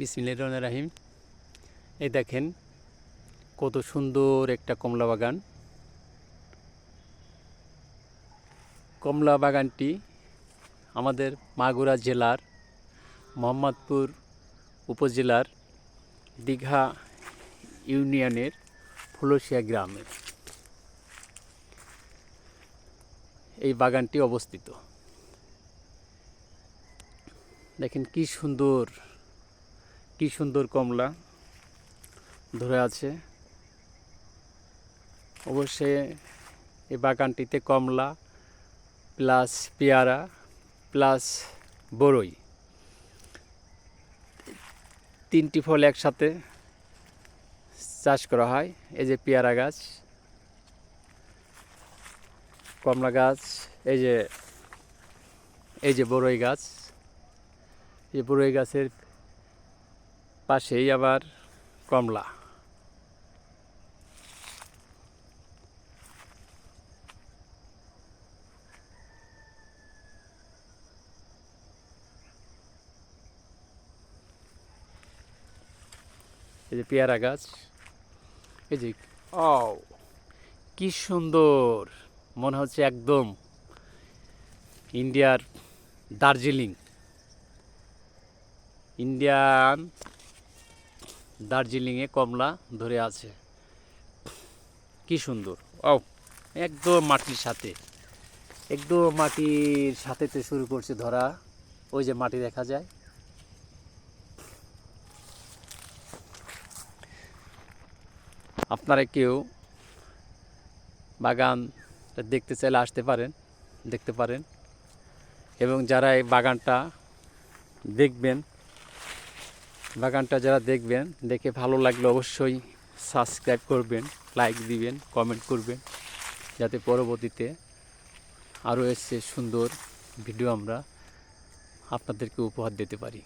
বিসমিল্লাহ রহমান রাহিম। এই দেখেন কত সুন্দর একটা কমলা বাগান। কমলা বাগানটি আমাদের মাগুরা জেলার মোহাম্মদপুর উপজেলার দীঘা ইউনিয়নের ফুলসিয়া গ্রামে এই বাগানটি অবস্থিত। দেখেন কি সুন্দর কি সুন্দর কমলা ধরে আছে। অবশ্যই এই বাগানটিতে কমলা প্লাস পেয়ারা প্লাস বড়ই তিনটি ফল একসাথে চাষ করা হয়। এই যে পেয়ারা গাছ, কমলা গাছ, এই যে এই যে বড়ই গাছ। এই বড়ই গাছের পাশেই আবার কমলা। এই যে পেয়ারা গাছ। এই যে ও কি সুন্দর। মনে হচ্ছে একদম ইন্ডিয়ার দার্জিলিং। ইন্ডিয়ান দার্জিলিংয়ে কমলা ধরে আছে। কি সুন্দর। ও একদম মাটির সাথে। একদম মাটির সাথেতে শুরু করছে ধরা। ওই যে মাটি দেখা যায়। আপনারা কেউ বাগান দেখতে চাইলে আসতে পারেন, দেখতে পারেন। এবং যারা এই বাগানটা দেখবেন বাগানটা যারা দেখবেন, দেখে ভালো লাগলে অবশ্যই সাবস্ক্রাইব করবেন লাইক দিবেন কমেন্ট করবেন, যাতে পরবর্তীতে আরও এসে সুন্দর ভিডিও আমরা আপনাদেরকে উপহার দিতে পারি।